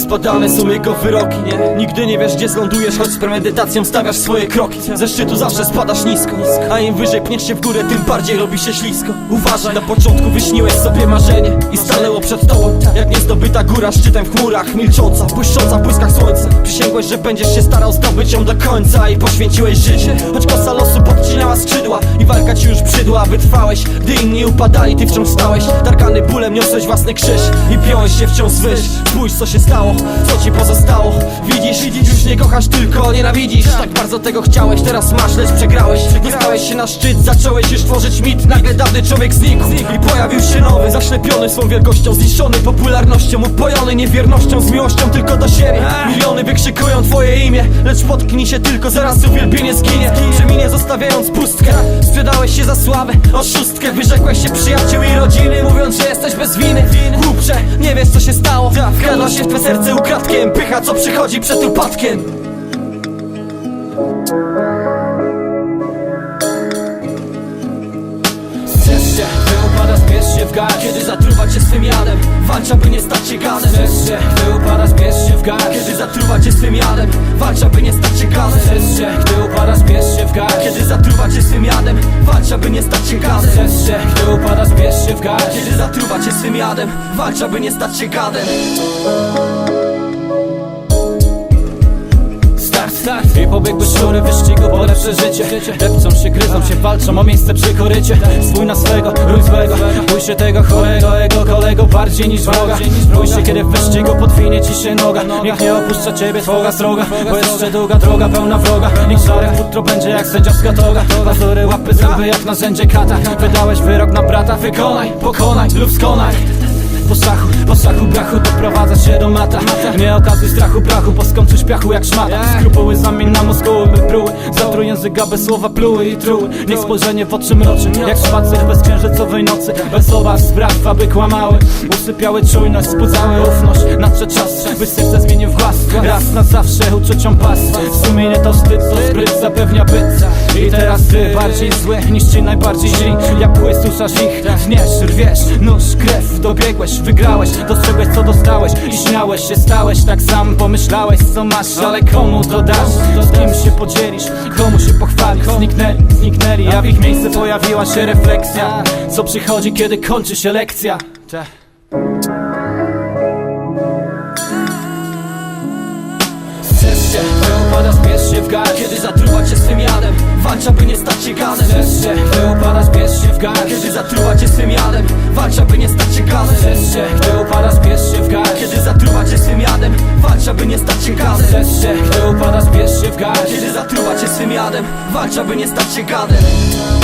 spadane są jego wyroki nie? Nigdy nie wiesz gdzie zlądujesz, choć z premedytacją stawiasz swoje kroki. Ze szczytu zawsze spadasz nisko A im wyżej pniesz się w górę, tym bardziej robi się ślisko. Uważaj, na początku wyśniłeś sobie marzenie I stanęło przed tobą Jak niezdobyta góra szczytem w chmurach Milcząca, błyszcząca w błyskach słońca. Przysięgłeś, że będziesz się starał zdobyć ją do końca I poświęciłeś życie. Choć kosa losu podcinała skrzydła I walka ci już brzydła, wytrwałeś. Gdy inni upadali, ty wciąż stałeś. Targany bólem niosłeś własny krzyż I piąłeś się wciąż zwyż. Spójrz co się stało, co ci pozostało. Widzisz, już nie kochasz, tylko nienawidzisz. Tak bardzo tego chciałeś, teraz masz, lecz przegrałeś. Dostałeś się na szczyt, zacząłeś już tworzyć mit. Nagle dawny człowiek znikł i pojawił się nowy. Zaślepiony swą wielkością, zniszczony popularnością Upojony niewiernością, z miłością tylko do siebie. Miliony wykrzykują twoje imię, lecz potknij się tylko, zaraz uwielbienie zginie. Przeminie zostawiając pustkę. Sprzedałeś się za sławę, oszustkę. Wyrzekłeś się przyjaciół i rodziny Mówiąc, że jesteś bez winy. Głupcze, nie wiesz co się stało. Wkradła się w twe serce ukradkiem. Pycha co przychodzi przed upadkiem Kiedy zatruwa cię swym jadem. Walcz, aby nie stać się gadem. Chcesz się, by upada, spiesz się w garść Kiedy zatruwa cię swym jadem. Walcz, aby nie stać się Chcesz się, gdy upada, spiesz się w garść Kiedy zatruwa cię swym jadem. Walcz, aby nie stać się Chcesz się, gdy upada, spiesz się w garść Kiedy zatruwa cię swym jadem. Walcz, aby nie stać się gadem. Start, start. I pobiegły szczury wyścigu po lepsze życie. Depczą się, gryzą się, walczą o miejsce przy korycie. Spój na swego, rój złego. Bój się tego chorego, ego kolego Bardziej niż wroga. Bój się, kiedy w wyścigu podwinie ci się noga. Niech nie opuszcza ciebie twoja sroga Bo jeszcze długa droga pełna wroga. Niech szare futro będzie jak sędziowska toga Pazury, łapy, zęby jak narzędzie kata. Wydałeś wyrok na brata Wykonaj, pokonaj lub skonaj po szachu, po szachu brachu doprowadza się do mata. Nie okazuj strachu brachu, bo skończysz piachu jak szmata. Skrupuły zamień na muskuły, by pruły. Zatruj języka bez słowa pluły i truły. Niech spojrzenie w oczy mroczy, jak szwacer bez księżycowej nocy. Bez obaw spraw, aby kłamały. Usypiały czujność, spudzały ufność. Nadszedł czas, by serce zmienił w głaz Raz na zawsze uczuciom pas. Sumienie to wstyd, to spryt zapewnia byt. I teraz ty bardziej zły niż ci najbardziej źli. Jak suszasz ich, zmierz, rwiesz Nóż, krew, dobiegłeś, wygrałeś Dostrzegłeś co dostałeś i śmiałeś się stałeś Tak sam pomyślałeś co masz, ale komu to dasz? Z kim się podzielisz, komu się pochwalisz? Zniknęli, zniknęli, a w ich miejsce pojawiła się refleksja. Co przychodzi kiedy kończy się lekcja? Chcesz się, by upada, spiesz się w garść Kiedy zatruwa cię swym jadem Walcz, aby nie stać się gadem. Chcesz się, by upada, spiesz się w garść. Kiedy zatruwa cię swym jadem. Walcz, aby nie stać się Chcesz się, gdy upada, spiesz się w garść. Kiedy zatruwa cię swym jadem. Walcz, aby nie stać się Chcesz się, gdy upada, spiesz się w garść. Kiedy zatruwa cię swym jadem. Walcz, aby nie stać się gadem